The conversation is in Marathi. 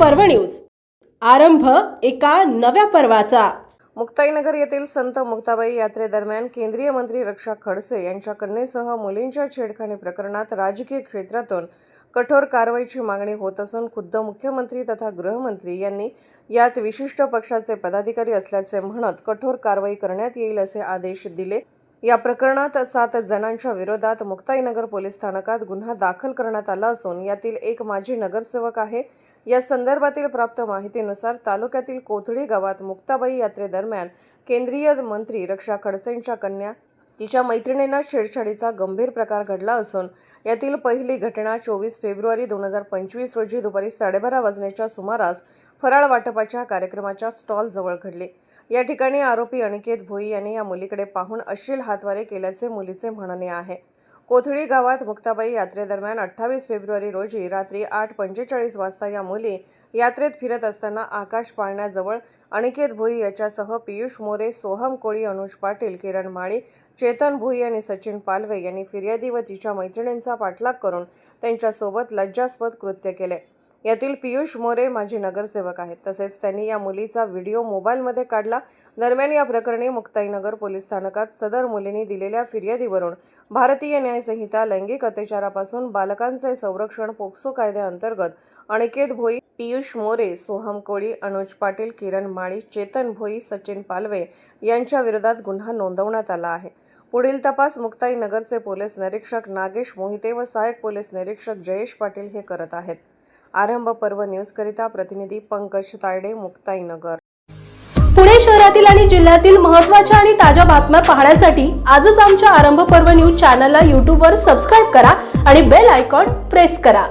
पर्व न्यूज. आरंभ एका नव्या पर्वाचा. मुक्ताईनगर येथील संत मुक्ताबाई यात्रेदरम्यान केंद्रीय मंत्री रक्षा खडसे यांच्या कन्येसह मुलींच्या छेडखानी प्रकरणात राजकीय क्षेत्रातून कठोर कारवाईची मागणी होत असून खुद्द मुख्यमंत्री तथा गृहमंत्री यांनी यात विशिष्ट पक्षाचे पदाधिकारी असल्याचे म्हणत कठोर कारवाई करण्यात येईल असे आदेश दिले. या प्रकरणात सात जणांच्या विरोधात मुक्ताईनगर पोलीस स्थानकात गुन्हा दाखल करण्यात आला असून यातील एक माजी नगरसेवक आहे. या संदर्भातील प्राप्त माहितीनुसार तालुक्यातील कोथळी गावात मुक्ताबाई यात्रेदरम्यान केंद्रीय मंत्री रक्षा खडसेंच्या कन्या तिच्या मैत्रिणींना छेडछाडीचा गंभीर प्रकार घडला असून यातील पहिली घटना चोवीस फेब्रुवारी दोन हजार पंचवीस रोजी दुपारी साडेबारा वाजण्याच्या सुमारास फराळ वाटपाच्या कार्यक्रमाच्या स्टॉलजवळ घडली. या ठिकाणी आरोपी अनिकेत भोई यांनी या मुलीकडे पाहून अश्लील हातवारे केल्याचे मुलीचे म्हणणे आहे. कोथळी गावात मुक्ताबाई यात्रेदरम्यान अठ्ठावीस फेब्रुवारी रोजी रात्री आठ पंचेचाळीस वाजता या मुली यात्रेत फिरत असताना आकाश पाळण्याजवळ अनिकेत भोई याच्यासह पियुष मोरे सोहम कोळी अनुज पाटील किरण माळी चेतन भोई आणि सचिन पालवे यांनी फिर्यादी व तिच्या मैत्रिणींचा पाठलाग करून त्यांच्यासोबत लज्जास्पद कृत्य केले. यातील पियुष मोरे माजी नगरसेवक आहेत. तसेच त्यांनी या मुलीचा व्हिडिओ मोबाईलमध्ये काढला. दरम्यान या प्रकरणी मुक्ताईनगर पोलीस स्थानकात सदर मुलींनी दिलेल्या फिर्यादीवरून भारतीय न्यायसंहिता लैंगिक अत्याचारापासून बालकांचे संरक्षण पोक्सो कायद्याअंतर्गत अनिकेत भोई पियुष मोरे सोहम कोळी अनुज पाटील किरण माळी चेतन भोई सचिन पालवे यांच्या विरोधात गुन्हा नोंदवण्यात आला आहे. पुढील तपास मुक्ताई नगरचे पोलीस निरीक्षक नागेश मोहिते व सहाय्यक पोलीस निरीक्षक जयेश पाटील हे करत आहेत. आरंभ पर्व न्यूजकरिता प्रतिनिधी पंकज तायडे मुक्ताईनगर पुणे शहरातील आणि जिल्ह्यातील महत्त्वाच्या आणि ताज्या बातम्या पाहण्यासाठी आजच आमच्या आरंभ पर्व न्यूज चॅनलला यूट्यूबवर सबस्क्राईब करा आणि बेल आयकॉन प्रेस करा.